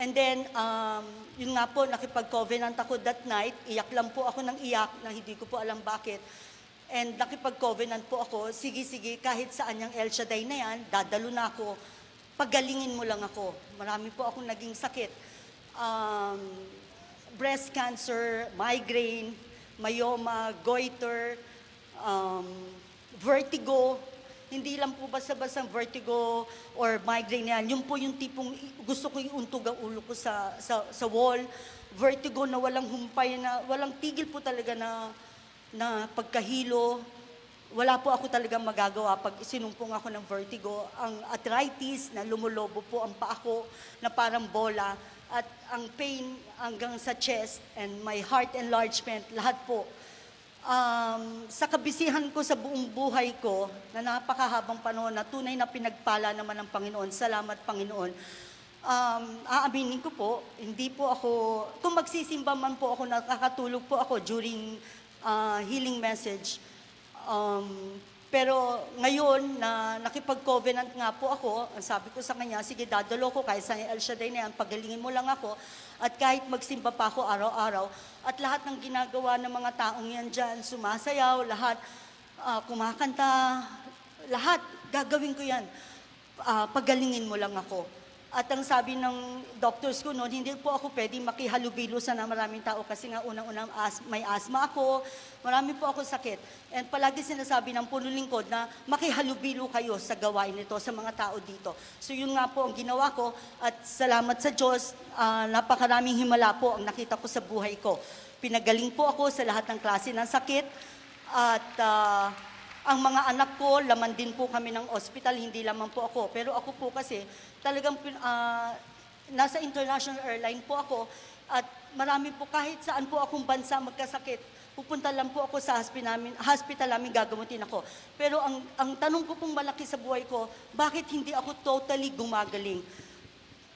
And then, um, yun nga po, nakipag-covenant ako that night. Iyak lang po ako ng iyak na hindi ko po alam bakit. And nakipag-covenant po ako, sige, sige, kahit saan yung El Shaddai na yan, dadalo na ako. Pagalingin mo lang ako. Marami po akong naging sakit. Um, breast cancer, migraine, myoma, goiter, um, vertigo, hindi lang po basta-basta vertigo or migraine yan. Yun po yung tipong gusto ko iuntog ang ulo ko sa, sa, sa wall. Vertigo na walang humpay, na walang tigil po talaga na, na pagkahilo. Wala po ako talaga magagawa pag sinumpong ako ng vertigo. Ang arthritis na lumulobo po ang paa ko na parang bola. At ang pain hanggang sa chest and my heart enlargement, lahat po um, sa kabisihan ko sa buong buhay ko, na napakahabang panahon na tunay na pinagpala naman ng Panginoon, salamat Panginoon, um, aaminin ko po, hindi po ako, kung magsisimba man po ako, nakakatulog po ako during uh, healing message. Um, pero ngayon na nakipag-covenant nga po ako, ang sabi ko sa kanya, sige dadalo ko kahit sa El Shaddai na yan, pagalingin mo lang ako. At kahit magsimba pa ako araw-araw, at lahat ng ginagawa ng mga taong yan dyan, sumasayaw, lahat, ah, kumakanta, lahat, gagawin ko yan. Ah, pagalingin mo lang ako. At ang sabi ng doctors ko noon, hindi po ako pwede makihalubilo sa na maraming tao kasi nga unang-unang as, may asthma ako, marami po ako sakit. And palagi sinasabi ng puno lingkod na makihalubilo kayo sa gawain nito, sa mga tao dito. So yun nga po ang ginawa ko at salamat sa Diyos, ah, napakaraming himala po ang nakita ko sa buhay ko. Pinagaling po ako sa lahat ng klase ng sakit at ah, ang mga anak ko, laman din po kami ng ospital, hindi lamang po ako. Pero ako po kasi, talagang ah, nasa international airline po ako at marami po kahit saan po akong bansa magkasakit, pupunta lang po ako sa hospital namin, hospital namin gagamutin ako. Pero ang, ang tanong ko pong malaki sa buhay ko, bakit hindi ako totally gumagaling?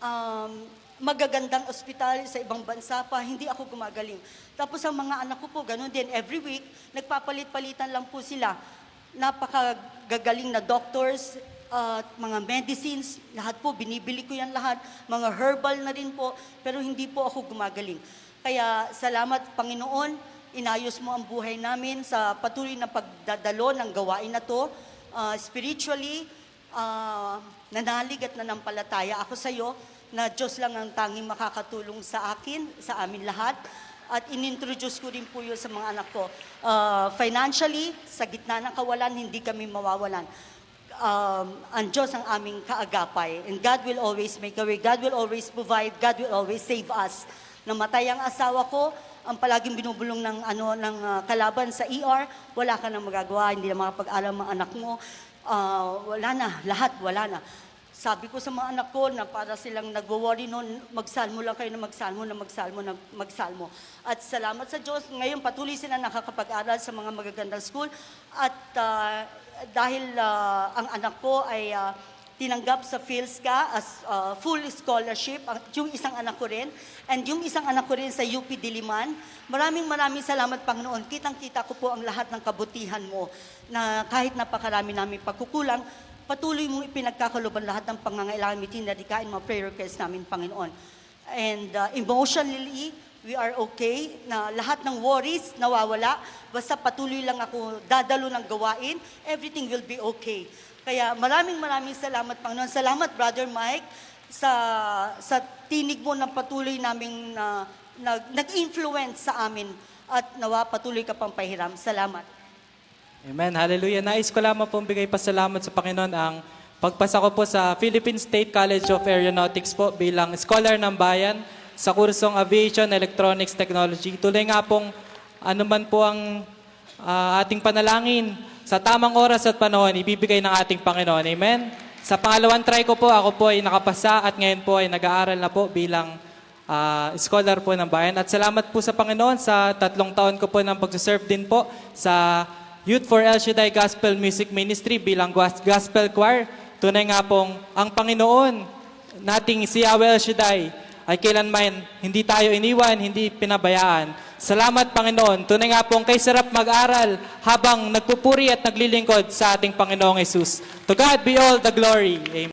um, magagandang ospital sa ibang bansa pa, hindi ako gumagaling. Tapos ang mga anak ko po, ganun din, every week, nagpapalit-palitan lang po sila. Napakagagaling na doctors, at mga medicines, lahat po, binibili ko yan lahat. Mga herbal na rin po, pero hindi po ako gumagaling. Kaya salamat Panginoon, inayos mo ang buhay namin sa patuloy na pagdadalo ng gawain na to. Ah, spiritually, ah, nanalig at nanampalataya ako sa iyo na Diyos lang ang tanging makakatulong sa akin, sa amin lahat. At inintroduce ko rin po yun sa mga anak ko. Ah, financially, sa gitna ng kawalan, hindi kami mawawalan. Um, ang Diyos ang aming kaagapay. And God will always make a way. God will always provide. God will always save us. Namatay ang asawa ko, ang palaging binubulong ng ano ng ah, kalaban sa ER, wala ka nang magagawa, hindi na makapag-alam ang anak mo. Ah, wala na, lahat wala na. Sabi ko sa mga anak ko na para silang nagwo-worry noon, magsalmo lang kayo na magsalmo na magsalmo na magsalmo. At salamat sa Diyos, ngayon patuloy sila nakakapag-aral sa mga magagandang school. At ah, dahil ah, ang anak ko ay ah, tinanggap sa PhilSCA as uh, full scholarship, ang- yung isang anak ko rin, and yung isang anak ko rin sa UP Diliman. Maraming maraming salamat, Panginoon. Kitang-kita ko po ang lahat ng kabutihan mo na kahit napakarami namin pagkukulang, patuloy mong ipinagkakaloban lahat ng pangangailangan may tinadikain mga prayer requests namin, Panginoon. And uh, emotionally, we are okay na lahat ng worries nawawala. Basta patuloy lang ako dadalo ng gawain, everything will be okay. Kaya maraming maraming salamat, Panginoon. Salamat, Brother Mike, sa, sa tinig mo ng patuloy naming na, nag, nag-influence sa amin at nawa patuloy ka pang pahiram. Salamat. Amen. Hallelujah. Nais ko lamang pong bigay pasalamat sa Panginoon ang pagpasa ko po sa Philippine State College of Aeronautics po bilang scholar ng bayan sa kursong Aviation Electronics Technology. Tuloy nga pong ano man po ang ah, ating panalangin sa tamang oras at panahon ibibigay ng ating Panginoon. Amen. Sa pangalawang try ko po, ako po ay nakapasa at ngayon po ay nag-aaral na po bilang ah, scholar po ng bayan. At salamat po sa Panginoon sa tatlong taon ko po ng pagsaserve din po sa Youth for El Shaddai Gospel Music Ministry bilang gos- gospel choir. Tunay nga pong ang Panginoon nating si Yahweh El Shaddai ay kailanman hindi tayo iniwan, hindi pinabayaan. Salamat Panginoon. Tunay nga pong kay sarap mag-aral habang nagpupuri at naglilingkod sa ating Panginoong Yesus. To God be all the glory. Amen.